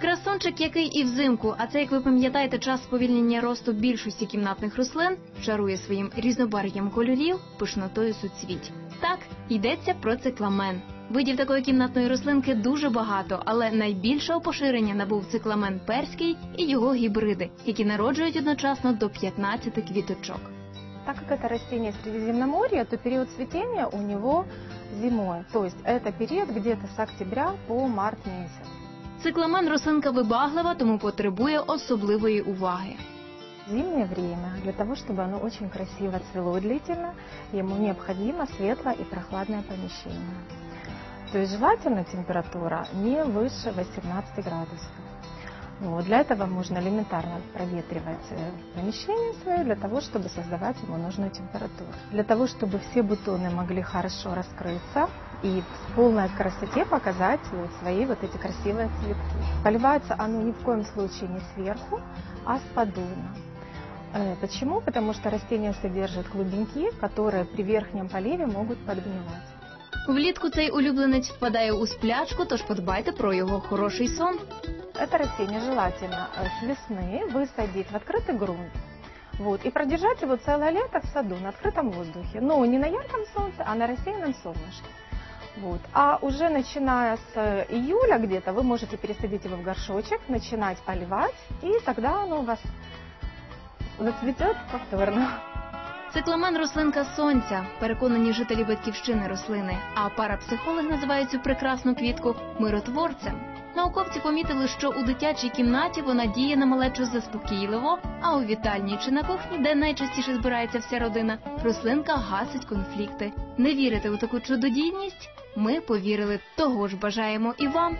Красунчик, який і взимку, а це, як ви пам'ятаєте, час сповільнення росту більшості кімнатних рослин, чарує своїм різнобарв'ям кольорів, пишнотою суцвіть. Так, йдеться про цикламен. Видів такої кімнатної рослинки дуже багато, але найбільшого поширення набув цикламен перський і його гібриди, які народжують одночасно до 15 квіточок. Так как это растение Средиземноморья, то период цветения у него зимой. То есть это период где-то с октября по март месяц. Цикламен рослинка вибаглива, тому потребує особливої уваги. Зимнее время, для того, чтобы оно очень красиво цвело длительно, ему необходимо светлое и прохладное помещение. То есть желательно температура не выше 18 градусов. Вот, для этого можно элементарно проветривать э, помещение свое, для того, чтобы создавать ему нужную температуру. Для того, чтобы все бутоны могли хорошо раскрыться и в полной красоте показать вот свои вот эти красивые цветки. Поливается оно ни в коем случае не сверху, а с подуна. Э, Почему? Потому что растение содержит клубеньки, которые при верхнем поливе могут подгнивать. Влітку цей улюбленець впадає у сплячку, тож подбайте про його хороший сон. Это растение желательно э, с весны высадить в открытый грунт. Вот, и продержать его целое лето в саду на открытом воздухе. Но не на ярком солнце, а на рассеянном солнышке. Вот. А уже начиная с э, июля где-то вы можете пересадить его в горшочек, начинать поливать, и тогда оно у вас зацветет повторно. Цикламен рослинка сонця, переконані жителі батьківщини рослини. А парапсихолог називає цю прекрасну квітку миротворцем. Науковці помітили, що у дитячій кімнаті вона діє на малечу заспокійливо, а у вітальні чи на кухні, де найчастіше збирається вся родина, рослинка гасить конфлікти. Не вірите у таку чудодійність? Ми повірили, того ж бажаємо і вам.